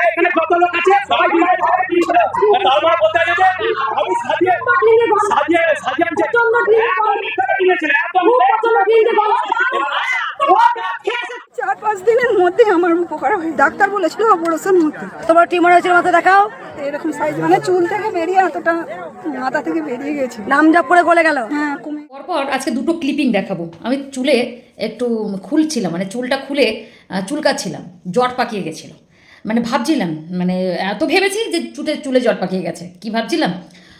এখানে কত লোক আছে সবাই মিলে সবাই দিয়েছিল তার বলতে গেছে আমি সাজিয়ে সাজিয়ে সাজিয়ে আনছে একদম মিথ্যা দিয়েছে একদম চার পাঁচ দিনের মধ্যে আমার উপকার হয়ে ডাক্তার বলেছিল অপারেশন হতে। তোমার টিউমার হয়েছিল মাথা দেখাও। এরকম সাইজ মানে চুল থেকে বেরিয়ে এতটা মাথা থেকে বেরিয়ে গেছে। নাম জাপ করে গলে গেল। হ্যাঁ। পরপর আজকে দুটো ক্লিপিং দেখাবো। আমি চুলে একটু খুলছিলাম মানে চুলটা খুলে চুলকাচ্ছিলাম, জট পাকিয়ে গেছিল। মানে ভাবছিলাম মানে এত ভেবেছি যে চুটে চুলে জট পাকিয়ে গেছে। কি ভাবছিলাম?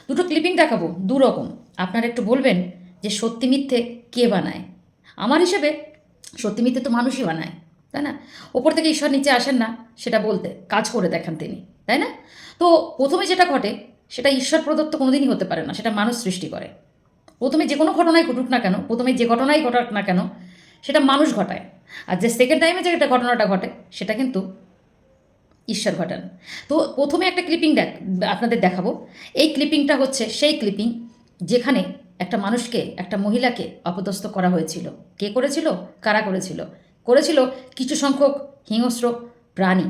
দুটো ক্লিপিং দেখাবো দু রকম আপনারা একটু বলবেন যে সত্যি মিথ্যে কে বানায়? আমার হিসেবে সত্যি মিথ্যে তো মানুষই বানায়, তাই না? ওপর থেকে ঈশ্বর নিচে আসেন না, সেটা বলতে, কাজ করে দেখান তিনি, তাই না? তো প্রথমে যেটা ঘটে, সেটা ঈশ্বর প্রদত্ত কোনোদিনই হতে পারে না, সেটা মানুষ সৃষ্টি করে। প্রথমে যে কোনো ঘটনাই ঘটুক না কেন, প্রথমে যে ঘটনাই ঘটাক না কেন, সেটা মানুষ ঘটায়। আর যে সেকেন্ড টাইমে যে একটা ঘটনাটা ঘটে, সেটা কিন্তু ঈশ্বর ঘটান। তো প্রথমে একটা ক্লিপিং দেখ, আপনাদের দেখাবো। এই ক্লিপিংটা হচ্ছে সেই ক্লিপিং যেখানে একটা মানুষকে, একটা মহিলাকে অপদস্থ করা হয়েছিল। কে করেছিল? কারা করেছিল? করেছিল কিছু সংখ্যক হিংস্র প্রাণী।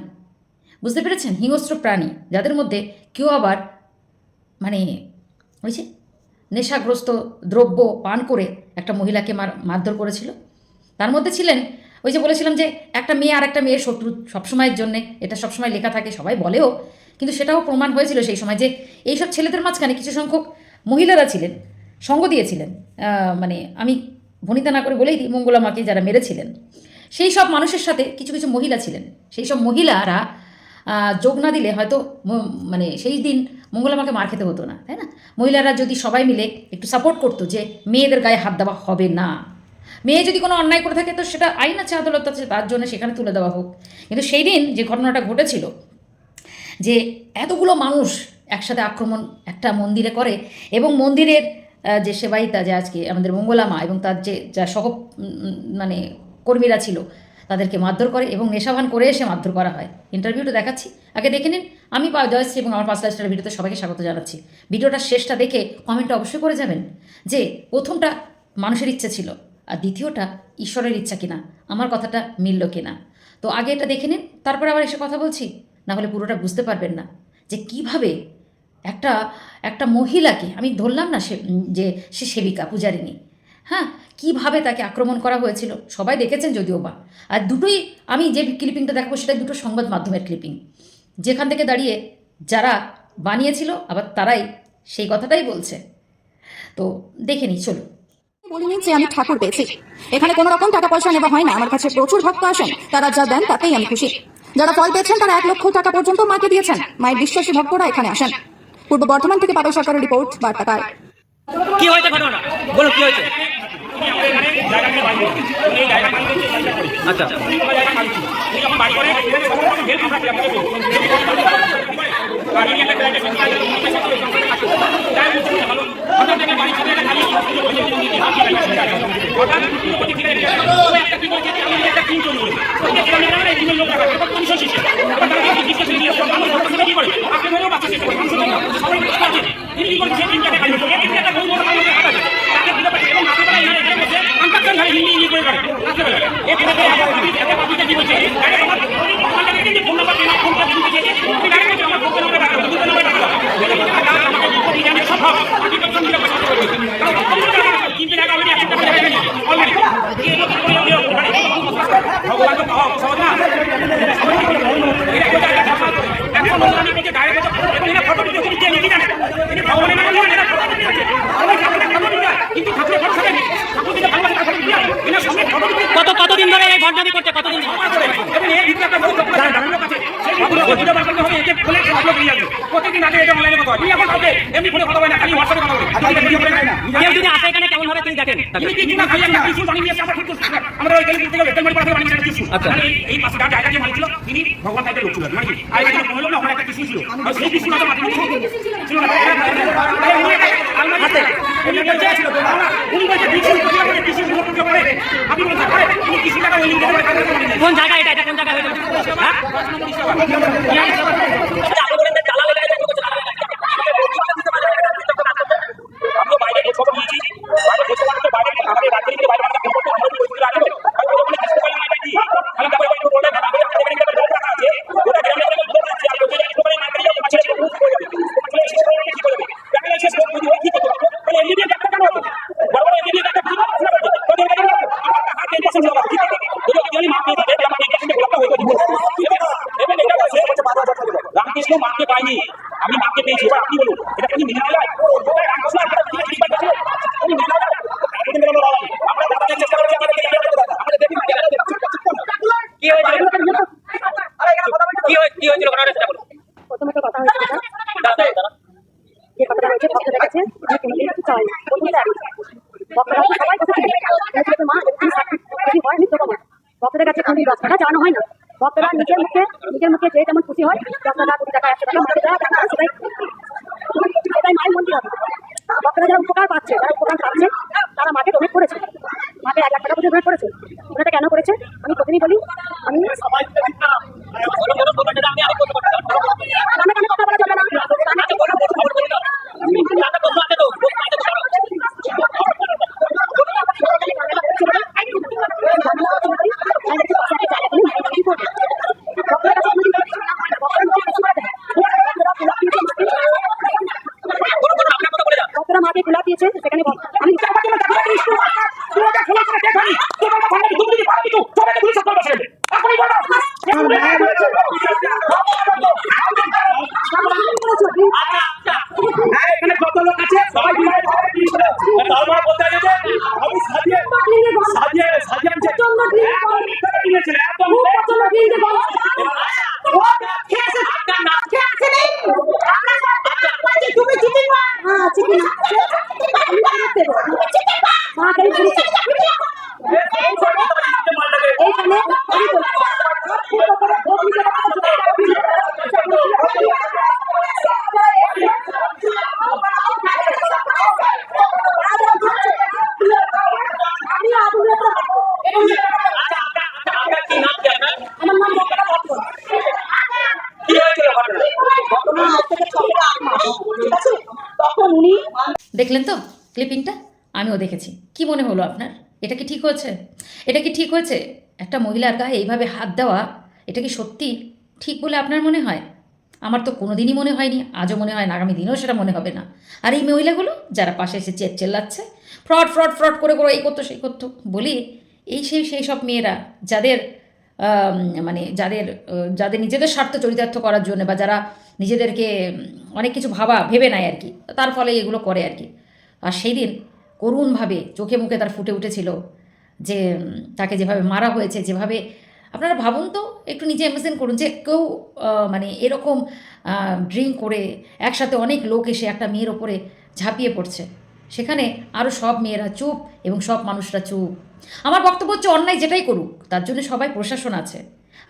বুঝতে পেরেছেন? হিংস্র প্রাণী, যাদের মধ্যে কেউ আবার মানে ওই যে নেশাগ্রস্ত দ্রব্য পান করে একটা মহিলাকে মার, মারধর করেছিল। তার মধ্যে ছিলেন ওই যে বলেছিলাম যে একটা মেয়ে আর একটা মেয়ের শত্রু সবসময়ের জন্যে, এটা সবসময় লেখা থাকে, সবাই বলেও, কিন্তু সেটাও প্রমাণ হয়েছিল সেই সময় যে এইসব ছেলেদের মাঝখানে কিছু সংখ্যক মহিলারা ছিলেন, সঙ্গ দিয়েছিলেন। মানে আমি ভনিতা না করে বলেই দিই মঙ্গলামাকে যারা মেরেছিলেন। সেই সব মানুষের সাথে কিছু কিছু মহিলা ছিলেন। সেই সব মহিলারা যোগ না দিলে হয়তো মানে সেই দিন মঙ্গলামাকে মার খেতে হতো না, তাই না? মহিলারা যদি সবাই মিলে একটু সাপোর্ট করতো যে মেয়েদের গায়ে হাত দেওয়া হবে না। মেয়ে যদি কোনো অন্যায় করে থাকে তো সেটা আইন আছে, আদালত আছে, তার জন্য সেখানে তুলে দেওয়া হোক। কিন্তু সেই দিন যে ঘটনাটা ঘটেছিল, যে এতগুলো মানুষ একসাথে আক্রমণ একটা মন্দিরে করে এবং মন্দিরের যে সেবাইতা যে আজকে আমাদের মঙ্গলামা এবং তার যে, যা সহ মানে কর্মীরা ছিল তাদেরকে মারধর করে এবং নেশাভান করে এসে মারধর করা হয়। ইন্টারভিউটা দেখাচ্ছি। আগে দেখে নিন। আমি জয়শ্রী এবং আমার পাঁচ লাইস্টার ভিডিওতে সবাইকে স্বাগত জানাচ্ছি। ভিডিওটার শেষটা দেখে কমেন্টটা অবশ্যই করে যাবেন যে, প্রথমটা মানুষের ইচ্ছা ছিল আর দ্বিতীয়টা ঈশ্বরের ইচ্ছা কিনা, আমার কথাটা মিলল কিনা। তো আগে এটা দেখে নিন, তারপরে আবার এসে কথা বলছি। না হলে পুরোটা বুঝতে পারবেন না যে কীভাবে একটা একটা মহিলাকে, আমি ধরলাম না সে, যে সে সেবিকা পূজারিনী হ্যাঁ? কীভাবে তাকে আক্রমণ করা হয়েছিল সবাই দেখেছেন যদিও বা। আর দুটোই আমি যে ক্লিপিংটা দেখাবো সেটা দুটো সংবাদ মাধ্যমের ক্লিপিং যেখান থেকে দাঁড়িয়ে যারা বানিয়েছিল আবার তারাই সেই কথাটাই বলছে। তো দেখে নিই চলো বলিনি যে আমি ঠাকুর পেয়েছি। এখানে কোনো রকম টাকা পয়সা নেওয়া হয় না। আমার কাছে প্রচুর ভক্ত আসেন। তারা যা দেন তাতেই আমি খুশি। যারা ফল পেয়েছেন তারা এক লক্ষ টাকা পর্যন্ত মাকে দিয়েছেন। মায়ের বিশ্বাসী ভক্তরা এখানে আসেন। পূর্ব বর্ধমান থেকে পাবে সরকারের রিপোর্ট বার্তাকার কি হয়েছে ঘটনা বলো কি হয়েছে? আচ্ছা। কত কতদিন ধরে এই ভণ্ডামি করছে কতদিন প্রতিদিন আগে এটা অনলাইনে কথা হয় তুই এখন কাউকে এমনি ফোনে কথা হয় না খালি হোয়াটসঅ্যাপে কথা বলে কেউ যদি আসে এখানে কেমন ভাবে তিনি কি কিনা খাই একটা টিস্যু বানিয়ে নিয়ে আমরা খুব আমরা ওই গেলি থেকে বেতন করে বানিয়ে একটা টিস্যু আচ্ছা। মানে এই- এই পাশে যার জায়গা যে তিনি ভগবান টাইপের লোক ছিলেন মানে কি? আর এখানে কোনো না ওখানে একটা টিস্যু ছিল। আর সেই টিস্যু না মাটি ছিল। না। উনি বলছে উনি বলছে করতে পারে আপনি টাকা ওই করে টাকা করে নিয়ে কোন জায়গা এটা? এটা কোন জায়গা হয়েছে হ্যাঁ? ভক্তদের কাছে কোনদিন দশ টাকা জানানো হয় না ভক্তরা নিজের মুখে নিজের মুখে যে যেমন খুশি হয় দশ টাকা টাকা একশো টাকা সেটাই সেটাই মায়ের মন্দির হবে ভক্তরা যারা উপকার পাচ্ছে যারা উপকার পাচ্ছে তারা মাকে ডোনেট করেছে মাকে এক লাখ টাকা পর্যন্ত ডোনেট করেছে ওনাটা কেন করেছে আমি প্রতিদিনই বলি আমি সবাই একদম দেখলেন তো ক্লিপিংটা? আমিও দেখেছি। কি মনে হলো আপনার? এটা কি ঠিক হয়েছে? এটা কি ঠিক হয়েছে? একটা মহিলার গায়ে এইভাবে হাত দেওয়া, এটা কি সত্যি ঠিক বলে আপনার মনে হয়? আমার তো কোনো দিনই মনে হয়নি, আজও মনে হয় না, আগামী দিনেও সেটা মনে হবে না। আর এই মহিলাগুলো, যারা পাশে এসে চেট চেল্লাচ্ছে, ফ্রড ফ্রড ফ্রড করে করে এই করতো, সেই করতো, বলি এই সেই সেই সব মেয়েরা, যাদের মানে যাদের যাদের নিজেদের স্বার্থ চরিতার্থ করার জন্য বা যারা নিজেদেরকে অনেক কিছু ভাবা, ভেবে নেয় আর কি, তার ফলে এগুলো করে আর কি। আর সেই দিন করুণভাবে চোখে মুখে তার ফুটে উঠেছিল যে, তাকে যেভাবে মারা হয়েছে, যেভাবে, আপনারা ভাবুন তো, একটু নিজে ইমাজিন করুন যে কেউ মানে এরকম ড্রিঙ্ক করে একসাথে অনেক লোক এসে একটা মেয়ের ওপরে ঝাঁপিয়ে পড়ছে। সেখানে আরও সব মেয়েরা চুপ এবং সব মানুষরা চুপ। আমার বক্তব্য হচ্ছে অন্যায় যেটাই করুক, তার জন্য সবাই প্রশাসন আছে।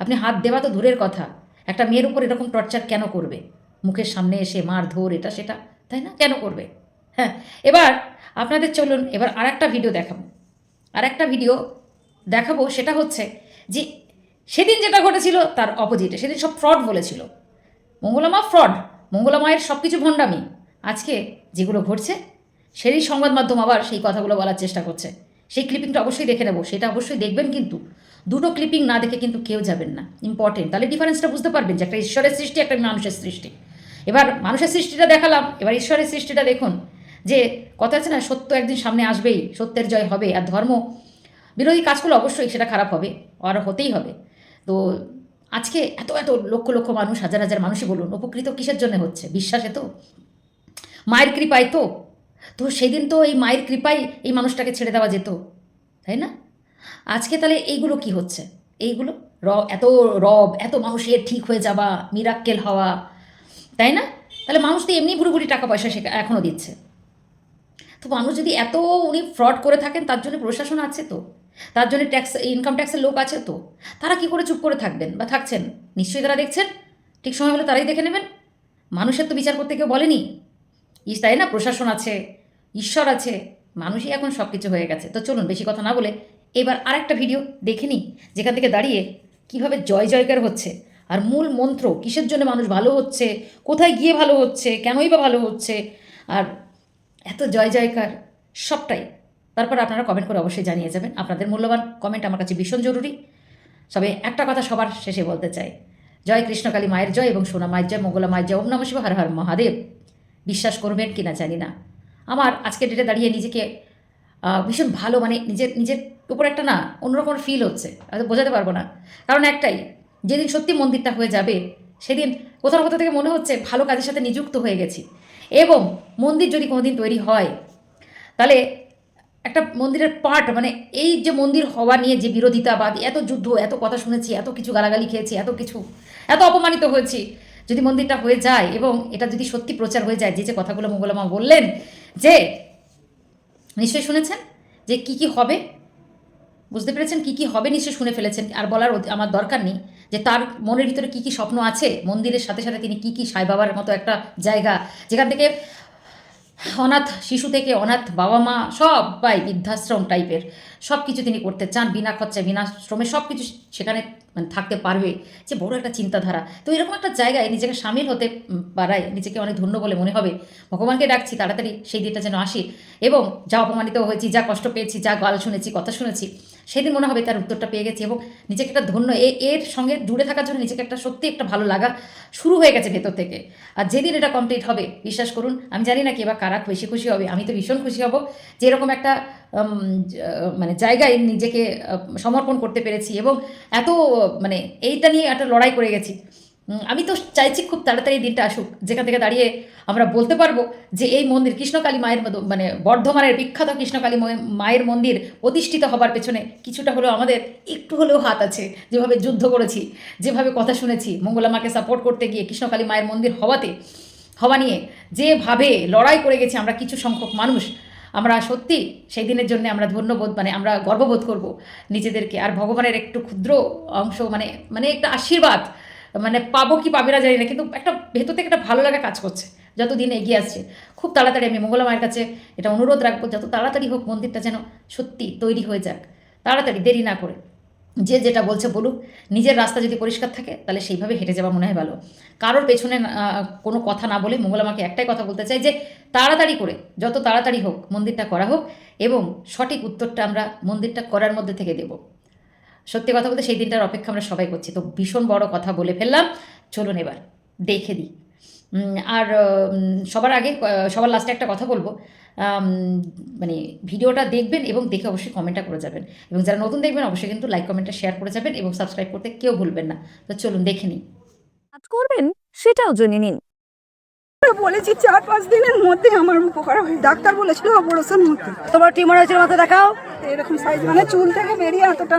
আপনি হাত দেওয়া তো দূরের কথা, একটা মেয়ের উপর এরকম টর্চার কেন করবে? মুখের সামনে এসে মার ধর, এটা সেটা, তাই না? কেন করবে? হ্যাঁ এবার আপনাদের চলুন, এবার আর একটা ভিডিও দেখাবো। আর একটা ভিডিও দেখাবো, সেটা হচ্ছে যে সেদিন যেটা ঘটেছিল, তার অপোজিটে সেদিন সব ফ্রড বলেছিল। মঙ্গলামা ফ্রড মঙ্গলা মায়ের সব কিছু ভণ্ডামি। আজকে যেগুলো ঘটছে সেই সংবাদ মাধ্যম আবার সেই কথাগুলো বলার চেষ্টা করছে। সেই ক্লিপিংটা অবশ্যই দেখে নেব, সেটা অবশ্যই দেখবেন কিন্তু। দুটো ক্লিপিং না দেখে কিন্তু কেউ যাবেন না ইম্পর্টেন্ট তাহলে ডিফারেন্সটা বুঝতে পারবেন যে একটা ঈশ্বরের সৃষ্টি, একটা মানুষের সৃষ্টি। এবার মানুষের সৃষ্টিটা দেখালাম, এবার ঈশ্বরের সৃষ্টিটা দেখুন। যে কথা আছে না, সত্য একদিন সামনে আসবেই, সত্যের জয় হবে, আর ধর্ম, বিরোধী কাজ করলে অবশ্যই সেটা খারাপ হবে, আর হতেই হবে। তো আজকে এত এত লক্ষ লক্ষ মানুষ, হাজার হাজার মানুষই বলুন, উপকৃত কিসের জন্য হচ্ছে? বিশ্বাসে তো? মায়ের কৃপায় তো? তো সেদিন তো এই মায়ের কৃপায় এই মানুষটাকে ছেড়ে দেওয়া যেত, তাই না? আজকে তাহলে এইগুলো কি হচ্ছে? এইগুলো? র, এত রব, এত মানুষের ঠিক হয়ে যাওয়া মিরাক্কেল হওয়া, তাই না? তাহলে মানুষ তো এমনি বুড়ি বুড়ি টাকা পয়সা সে এখনও দিচ্ছে। তো মানুষ যদি এত উনি ফ্রড করে থাকেন, তার জন্য প্রশাসন আছে তো? তার জন্য ট্যাক্স ইনকাম ট্যাক্সের লোক আছে তো? তারা কি করে চুপ করে থাকবেন বা থাকছেন? নিশ্চয়ই তারা দেখছেন? ঠিক সময় হলে তারাই দেখে নেবেন। মানুষের তো বিচার করতে কেউ বলেনি। ইস, তাই না? প্রশাসন আছে ঈশ্বর আছে, মানুষই এখন সব কিছু হয়ে গেছে। তো চলুন, বেশি কথা না বলে এবার আরেকটা ভিডিও দেখে নিই, যেখান থেকে দাঁড়িয়ে কীভাবে জয় জয়কার হচ্ছে, আর মূল মন্ত্র, কিসের জন্য মানুষ ভালো হচ্ছে, কোথায় গিয়ে ভালো হচ্ছে, কেনই বা ভালো হচ্ছে, আর এত জয় জয়কার, সবটাই। তারপর আপনারা কমেন্ট করে অবশ্যই জানিয়ে যাবেন। আপনাদের মূল্যবান কমেন্ট আমার কাছে ভীষণ জরুরি। তবে একটা কথা সবার শেষে বলতে চাই। জয় কৃষ্ণকালী মায়ের জয় এবং সোনা মায়ের জয়, মঙ্গলা মায়ের জয়, ওম নম শিব হর হর মহাদেব। বিশ্বাস করবেন কি না জানি না। আমার আজকে ডেটে দাঁড়িয়ে নিজেকে ভীষণ ভালো মানে নিজের নিজের উপর একটা না অন্যরকম ফিল হচ্ছে। হয়তো বোঝাতে পারব না। কারণ একটাই, যেদিন সত্যি মন্দিরটা হয়ে যাবে, সেদিন কোথাও কোথাও থেকে মনে হচ্ছে ভালো কাজের সাথে নিযুক্ত হয়ে গেছি। এবং মন্দির যদি কোনোদিন তৈরি হয়, তাহলে একটা মন্দিরের পার্ট মানে এই যে মন্দির হওয়া নিয়ে যে বিরোধিতাবাদ এত যুদ্ধ, এত কথা শুনেছি, এত কিছু গালাগালি খেয়েছি, এত কিছু, এত অপমানিত হয়েছি, যদি মন্দিরটা হয়ে যায় এবং এটা যদি সত্যি প্রচার হয়ে যায়, যে যে কথাগুলো মঙ্গলামা বললেন যে, নিশ্চয়ই শুনেছেন? যে কি কি হবে? বুঝতে পেরেছেন? কি কি হবে নিশ্চয়ই শুনে ফেলেছেন। আর বলার আমার দরকার নেই যে তার মনের ভিতরে কি কি স্বপ্ন আছে। মন্দিরের সাথে সাথে তিনি কি কি সাই বাবার মতো একটা জায়গা। যেখান থেকে অনাথ শিশু থেকে অনাথ বাবা মা সবাই বৃদ্ধাশ্রম টাইপের সব কিছু তিনি করতে চান, বিনা খরচায়, বিনা শ্রমে সব কিছু সেখানে মানে থাকতে পারবে। যে বড় একটা চিন্তাধারা। তো এরকম একটা জায়গায় নিজেকে সামিল হতে পারায় নিজেকে অনেক ধন্য বলে মনে হবে। ভগবানকে ডাকছি, তাড়াতাড়ি সেই দিনটা যেন আসি। এবং যা অপমানিত হয়েছি, যা কষ্ট পেয়েছি, যা গাল শুনেছি, কথা শুনেছি সেদিন মনে হবে তার উত্তরটা পেয়ে গেছি এবং নিজেকে একটা ধন্য এর সঙ্গে জুড়ে থাকার জন্য নিজেকে একটা সত্যি একটা ভালো লাগা শুরু হয়ে গেছে ভেতর থেকে। আর যেদিন এটা কমপ্লিট হবে, বিশ্বাস করুন, আমি জানি না কি এবার কারা বেশি খুশি হবে, আমি তো ভীষণ খুশি হব যে এরকম একটা মানে জায়গায় নিজেকে সমর্পণ করতে পেরেছি এবং এত মানে এইটা নিয়ে একটা লড়াই করে গেছি। আমি তো চাইছি খুব তাড়াতাড়ি দিনটা আসুক। যেখান থেকে দাঁড়িয়ে আমরা বলতে পারব যে এই মন্দির কৃষ্ণকালী মায়ের মতো মানে বর্ধমানের বিখ্যাত কৃষ্ণকালী মায়ের মন্দির প্রতিষ্ঠিত হবার পেছনে কিছুটা হলেও আমাদের একটু হলেও হাত আছে। যেভাবে যুদ্ধ করেছি, যেভাবে কথা শুনেছি, মঙ্গলা মাকে সাপোর্ট করতে গিয়ে কৃষ্ণকালী মায়ের মন্দির হওয়াতে, হওয়া নিয়ে যেভাবে লড়াই করে গেছি আমরা কিছু সংখ্যক মানুষ, আমরা সত্যি সেই দিনের জন্য আমরা ধন্যবোধ মানে আমরা গর্ববোধ করব নিজেদেরকে। আর ভগবানের একটু ক্ষুদ্র অংশ মানে মানে একটা আশীর্বাদ মানে পাবো কি পাবে না জানি না, কিন্তু একটা ভেতর থেকে একটা ভালো লাগা কাজ করছে যত দিন এগিয়ে আসছে। খুব তাড়াতাড়ি আমি মঙ্গলা মায়ের কাছে এটা অনুরোধ রাখব, যত তাড়াতাড়ি হোক মন্দিরটা যেন সত্যি তৈরি হয়ে যাক। তাড়াতাড়ি, দেরি না করে। যে যেটা বলছে বলুক, নিজের রাস্তা যদি পরিষ্কার থাকে, তাহলে সেইভাবে হেঁটে যাওয়া মনে হয় ভালো। কারোর পেছনে কোনো কথা না বলে মঙ্গল আমাকে একটাই কথা বলতে চাই যে, তাড়াতাড়ি করে, যত তাড়াতাড়ি হোক মন্দিরটা করা হোক, এবং সঠিক উত্তরটা আমরা মন্দিরটা করার মধ্যে থেকে দেব। সত্যি কথা বলতে সেই দিনটার অপেক্ষা আমরা সবাই করছি। তো ভীষণ বড় কথা বলে ফেললাম। চলুন এবার, দেখে দিই। আর সবার আগে সবার লাস্টে একটা কথা বলব। মানে ভিডিওটা দেখবেন এবং দেখে অবশ্যই কমেন্টটা করে যাবেন। এবং যারা নতুন দেখবেন, অবশ্যই কিন্তু লাইক কমেন্টটা শেয়ার করে যাবেন এবং সাবস্ক্রাইব করতে কেউ ভুলবেন না। তো চলুন দেখে কাজ করবেন? সেটাও জেনে নিন। বলেছি চার পাঁচ দিনের মধ্যে আমার উপকার হয় ডাক্তার বলেছিল অপারেশন হতে। তোমার টিউমার হয়েছিল মাথা দেখাও। এরকম সাইজ মানে চুল থেকে বেরিয়ে এতটা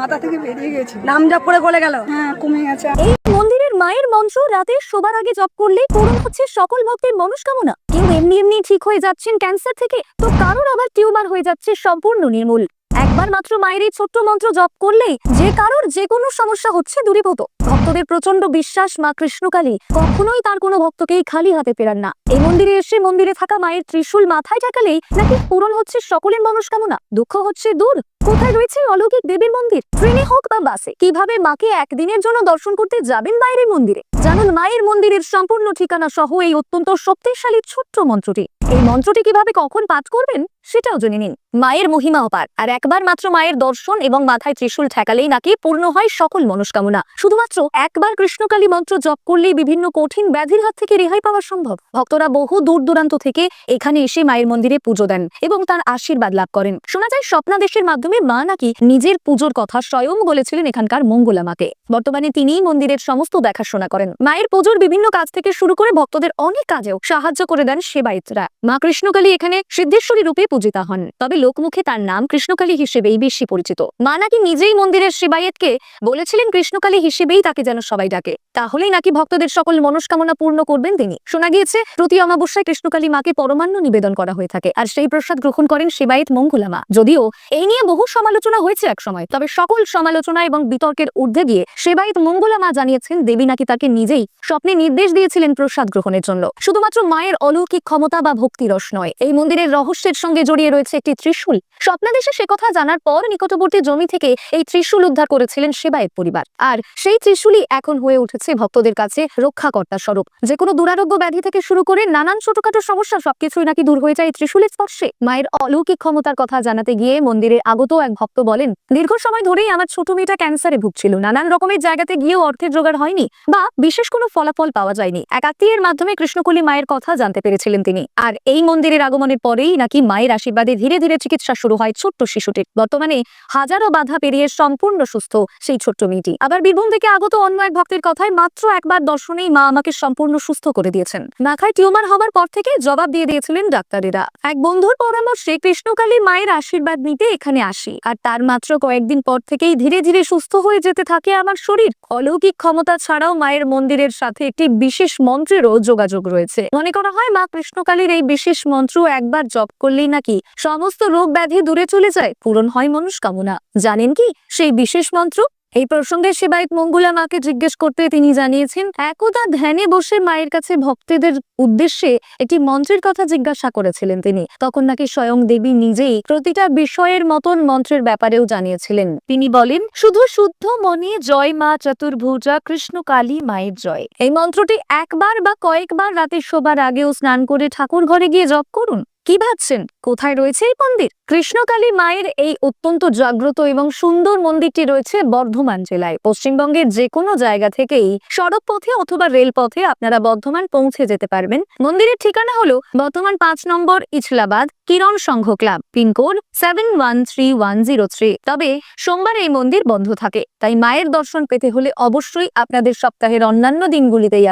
মাথা থেকে বেরিয়ে গেছে। নাম জপ করে গলে গেল। হ্যাঁ কমে গেছে। এই মন্দিরের মায়ের মন্ত্র রাতে শোবার আগে জপ করলেই পূরণ হচ্ছে সকল ভক্তের মনস্কামনা। কেউ এমনি এমনি ঠিক হয়ে যাচ্ছেন ক্যান্সার থেকে তো কারোর আবার টিউমার হয়ে যাচ্ছে সম্পূর্ণ নির্মূল। একবার মাত্র মায়ের এই ছোট্ট মন্ত্র জপ করলেই যে কারোর যে কোনো সমস্যা হচ্ছে দূরীভূত। ভক্তদের প্রচণ্ড বিশ্বাস, মা কৃষ্ণকালী, কখনোই তার কোনো ভক্তকেই খালি হাতে ফেরান না। এই মন্দিরে এসে মন্দিরে থাকা মায়ের ত্রিশূল মাথায় ঠেকালেই নাকি পূরণ হচ্ছে সকলের মনস্কামনা, দুঃখ হচ্ছে দূর। কোথায় রয়েছে অলৌকিক দেবীর মন্দির? ট্রেনে হোক বা বাসে, কীভাবে মাকে একদিনের জন্য দর্শন করতে যাবেন বাইরের মন্দিরে? জানুন মায়ের মন্দিরের সম্পূর্ণ ঠিকানা সহ এই অত্যন্ত শক্তিশালী ছোট্ট মন্ত্রটি। এই মন্ত্রটি কীভাবে কখন পাঠ করবেন? সেটাও জেনে নিন, মায়ের মহিমা অপার। আর একবার মাত্র মায়ের দর্শন এবং মাথায় ত্রিশূল ঠেকালেই নাকি পূর্ণ হয় সকল মনস্কামনা। শুধুমাত্র একবার কৃষ্ণকালী মন্ত্র জপ করলেই বিভিন্ন কঠিন ব্যাধির হাত থেকে রেহাই পাওয়া সম্ভব। ভক্তরা বহু দূর দূরান্ত থেকে এখানে এসে মায়ের মন্দিরে পুজো দেন এবং তার আশীর্বাদ লাভ করেন। শোনা যায় স্বপ্নাদেশের মাধ্যমে মা নাকি নিজের পুজোর কথা স্বয়ং বলেছিলেন এখানকার মঙ্গলা মাকে। বর্তমানে তিনিই মন্দিরের সমস্ত দেখাশোনা করেন। মায়ের পুজোর বিভিন্ন কাজ থেকে শুরু করে ভক্তদের অনেক কাজেও সাহায্য করে দেন সেবায়িতরা। মা কৃষ্ণকালী এখানে সিদ্ধেশ্বরী রূপে পূজিতা হন। তবে লোকমুখে তার নাম কৃষ্ণকালী হিসেবেই বেশি পরিচিত। মা নাকি নিজেই মন্দিরের সেবায়েতকে বলেছিলেন কৃষ্ণকালী হিসেবেই তাকে যেন সবাই ডাকে। তাহলেই নাকি ভক্তদের সকল মনস্কামনা পূর্ণ করবেন তিনি। শোনা গিয়েছে, প্রতি অমাবস্যায় কৃষ্ণকালী মাকে পরমান্ন নিবেদন করা হয়ে থাকে, আর সেই প্রসাদ গ্রহণ করেন সেবায়েত মঙ্গলা মা যদিও এই নিয়ে বহু সমালোচনা হয়েছে একসময়, তবে সকল সমালোচনা এবং বিতর্কের ঊর্ধ্বে গিয়ে সেবায়েত মঙ্গলা মা জানিয়েছেন দেবী নাকি তাকে নিজেই স্বপ্নে নির্দেশ দিয়েছিলেন প্রসাদ গ্রহণের জন্য। শুধুমাত্র মায়ের অলৌকিক ক্ষমতা বা ভক্তিরস নয়, এই মন্দিরের রহস্যের সঙ্গে জড়িয়ে রয়েছে একটি ত্রিশূল। স্বপ্নাদেশে সে কথা জানার পর নিকটবর্তী জমি থেকে এই ত্রিশূল উদ্ধার করেছিলেন সেবায়েত পরিবার। আর সেই ত্রিশূলই এখন হয়ে উঠেছে ভক্তদের কাছে রক্ষাকর্তা স্বরূপ। যে কোনো দুরারোগ্য ব্যাধি থেকে শুরু করে নানান ছোটখাটো সমস্যা সবকিছুই নাকি দূর হয়ে যায় ত্রিশূলের স্পর্শে। মায়ের অলৌকিক ক্ষমতার কথা জানাতে গিয়ে মন্দিরে আগত এক ভক্ত বলেন, দীর্ঘ সময় ধরেই আমার ছোট মেয়েটা ক্যান্সারে ভুগছিল। নানান রকমের জায়গাতে গিয়েও অর্থের জোগাড় হয়নি বা বিশেষ কোনো ফলাফল পাওয়া যায়নি। এক আত্মীয়ের মাধ্যমে কৃষ্ণকলি মায়ের কথা জানতে পেরেছিলেন তিনি। আর এই মন্দিরের আগমনের পরেই নাকি মায়ের আশীর্বাদে ধীরে ধীরে চিকিৎসা শুরু হয় ছোট্ট শিশুটির। বর্তমানে হাজারো বাধা পেরিয়ে সম্পূর্ণ সুস্থ সেই ছোট্ট মেয়েটি। আবার বীরভূম থেকে আগত অন্য এক ভক্তের কথায় মাত্র একবার দর্শনেই মা আমাকে সম্পূর্ণ সুস্থ করে দিয়েছেন। মাথায় টিউমার হবার পর থেকে জবাব দিয়ে দিয়েছিলেন ডাক্তারেরা। এক বন্ধুর পরামর্শে কৃষ্ণকালী মায়ের আশীর্বাদ নিতে এখানে আসি। আর তার মাত্র কয়েকদিন পর থেকেই ধীরে ধীরে সুস্থ হয়ে যেতে থাকে আমার শরীর। অলৌকিক ক্ষমতা ছাড়াও মায়ের মন্দিরের সাথে একটি বিশেষ মন্ত্রেরও যোগাযোগ রয়েছে। মনে করা হয় মা কৃষ্ণকালীর এই বিশেষ মন্ত্র একবার জপ করলেই না নাকি সমস্ত রোগ ব্যাধি দূরে চলে যায়? পূরণ হয় মনস্কামনা। জানেন কি? সেই বিশেষ মন্ত্র? এই প্রসঙ্গে সেবায়ত মঙ্গুলা মাকে জিজ্ঞেস করতে তিনি জানিয়েছেন, একদা ধ্যানে বসে মায়ের কাছে ভক্তদের উদ্দেশ্যে একটি মন্ত্রের কথা জিজ্ঞাসা করেছিলেন তিনি। তখন নাকি স্বয়ং দেবী নিজেই প্রতিটা বিষয়ের মতন মন্ত্রের ব্যাপারেও জানিয়েছিলেন। তিনি বলেন, শুধু শুদ্ধ মনে জয় মা চতুর্ভুজা, কৃষ্ণ কালী মায়ের জয়। এই মন্ত্রটি একবার বা কয়েকবার রাতে শোবার আগেও স্নান করে ঠাকুর ঘরে গিয়ে জপ করুন। কি ভাবছেন? কোথায় রয়েছে এই মন্দির? কৃষ্ণকালী মায়ের এই অত্যন্ত জাগ্রত এবং সুন্দর মন্দিরটি রয়েছে বর্ধমান জেলায়। পশ্চিমবঙ্গের যে কোনো জায়গা থেকেই সড়ক পথে অথবা রেলপথে আপনারা বর্ধমান পৌঁছে যেতে পারবেন। মন্দিরের ঠিকানা হলো বর্ধমান পাঁচ নম্বর Ichhlabad Kiran Sangha club, pin code seven one three one zero three. তবে সোমবার এই মন্দির বন্ধ থাকে, তাই মায়ের দর্শন পেতে হলে অবশ্যই আপনাদের সপ্তাহের অন্যান্য দিনগুলিতেই